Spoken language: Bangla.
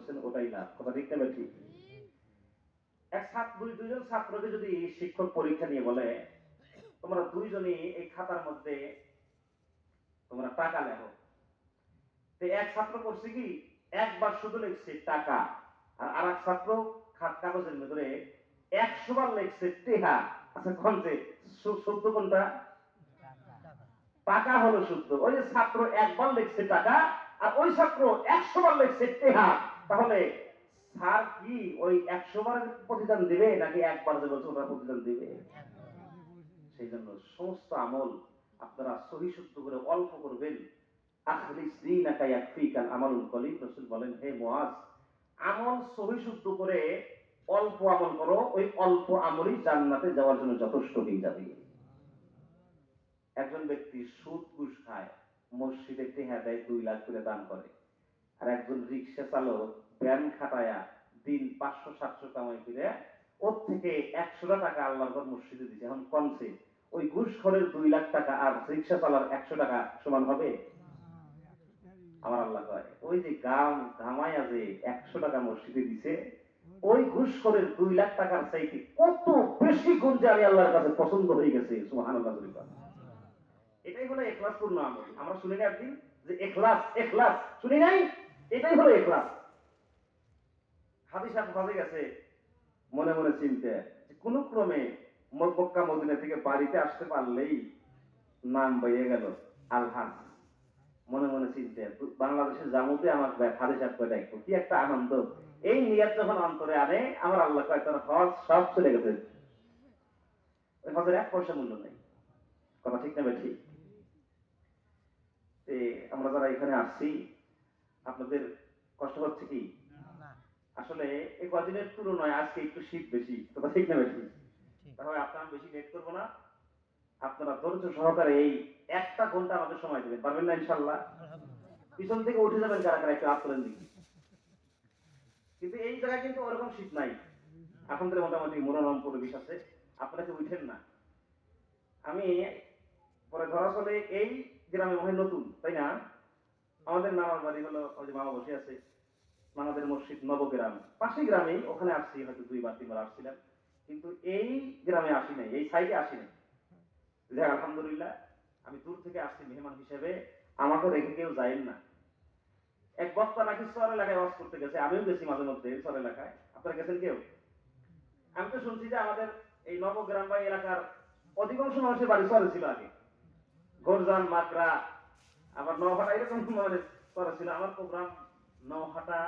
করছেন ওটাই লাভ কথা ঠিক না ঠিক? এক ছাত্র, দুই, দুইজন ছাত্রকে যদি শিক্ষক পরীক্ষা নিয়ে বলে, তোমরা দুইজনই এই খাতার মধ্যে তোমরা টাকা লেখো। তো এক ছাত্র করছে কি, একবার শুধু লিখছে টাকা, আর আর এক ছাত্র খাত কাগজের ভিতরে একশো বার লিখছে টেহা। আচ্ছা কোন যে শুদ্ধ কোনটা? টাকা হলো শুদ্ধ ওই যে ছাত্র একবার লিখছে টাকা, আর ওই ছাত্র একশো বার লিখছে টেহা। তাহলে স্যার কি ওই একশো বার প্রতিদান দিবে নাকি একবার যে বলছে প্রতিদান দিবে? সেই জন্য সমস্ত আমল আপনারা সহি শুদ্ধ করে অল্প করবেন। ইয়াকফিকাল আমালুল কলিম রাসূল বলেন, হে মুআজ, আমল সহি করে অল্প আমল করো, ওই অল্প আমলই জান্নাতে যাওয়ার জন্য যথেষ্ট হয়ে যাবে। একজন ব্যক্তি সুদ ঘুষ খায়, মসজিদে টেহা দেয় দুই লাখ করে দান করে, আর একজন রিক্সা চালক ব্যান খাটায়া দিন পাঁচশো, সাতশো কামাই করে ওর থেকে একশোটা টাকা আল্লাহর ঘর মসজিদে দিচ্ছে এখন কমছে ওই ঘুষখোরের দুই লাখ টাকা আর রিক্সা চালার একশো টাকা সমান হবে? আমার আল্লাহ কয়, ওই যে গাম ঘামাইয়া যে একশো টাকা মসজিদে দিছে, ওই দুই লাখ টাকার চাইতে কত বেশি আল্লাহর কাছে পছন্দ হয়ে গেছে সুহান এটাই হলো এখলাস আমল। আমরা শুনি একদিন যে এখলাস এখলাস। শুনি নাই? এটাই হলো এখলাস। হাদিস হজে গেছে মনে মনে চিনতে কোন ক্রমে মক্কা মদিনা থেকে বাড়িতে আসতে পারলেই নাম বাইয়ে গেল আলহাজ। মনে মনে চিনতে, বাংলাদেশের জামুতে আমার হাদিস সাহেব কয় দেখো কি একটা আনন্দ। এই নিয়াত যখন অন্তরে আনে, আমার আল্লাহ কয়, তোর হজ সব চলে গেছে। হজের এক পয়সা মূল্য নেই। কথা ঠিক না ঠিক আমরা যারা এখানে আসছি, আপনাদের কষ্ট হচ্ছে কি? আসলে এই কদিনের তুলনায় আজকে একটু শীত বেশি কথা ঠিক না বেশি। তাহলে আপনার বেশি লেট করব না। আপনারা ধৈর্য সহকারে এই একটা ঘণ্টা আমাদের সময় দেবেন পারবেন না ইনশাল্লাহ? পিছন থেকে উঠে যাবেন কারা কারা একটু আত্মলেন দিকে। কিন্তু এই জায়গায় কিন্তু ওরকম শীত নাই। আপনাদের মোটামুটি মনোরম পরিবেশ আছে। আপনারা কেউ উঠেন না। আমি পরে ধরা চলে এই গ্রামে মনে নতুন তাই না? আমাদের নামার বাড়ি হলো যে মামা বসে আছে। আমাদের মসজিদ নবগ্রাম। পাশেই গ্রামেই, ওখানে আসছি, হয়তো দুইবার, তিনবার আসছিলাম। কিন্তু এই গ্রামে আসি নাই, এই সাইডে আসি নাই। আলহামদুলিল্লাহ, আমি দূর থেকে আসছি মেহমান হিসেবে। আমাকে রেখে কেউ যায়েন না। এক বক্তা নাকি সর এলাকায় বাস করতে গেছে, আমিও গেছি মাঝে মধ্যে সর এলাকায়। আপনারা গেছেন কেউ? আমি তো শুনছি যে আমাদের এই নবগ্রাম বা এলাকার অধিকাংশ মানুষের বাড়ি সরে ছিল আগে। গোরজান মাকড়া, আবার নহাটা, এরকম মানে সরে ছিল। আমার প্রোগ্রাম নহাটা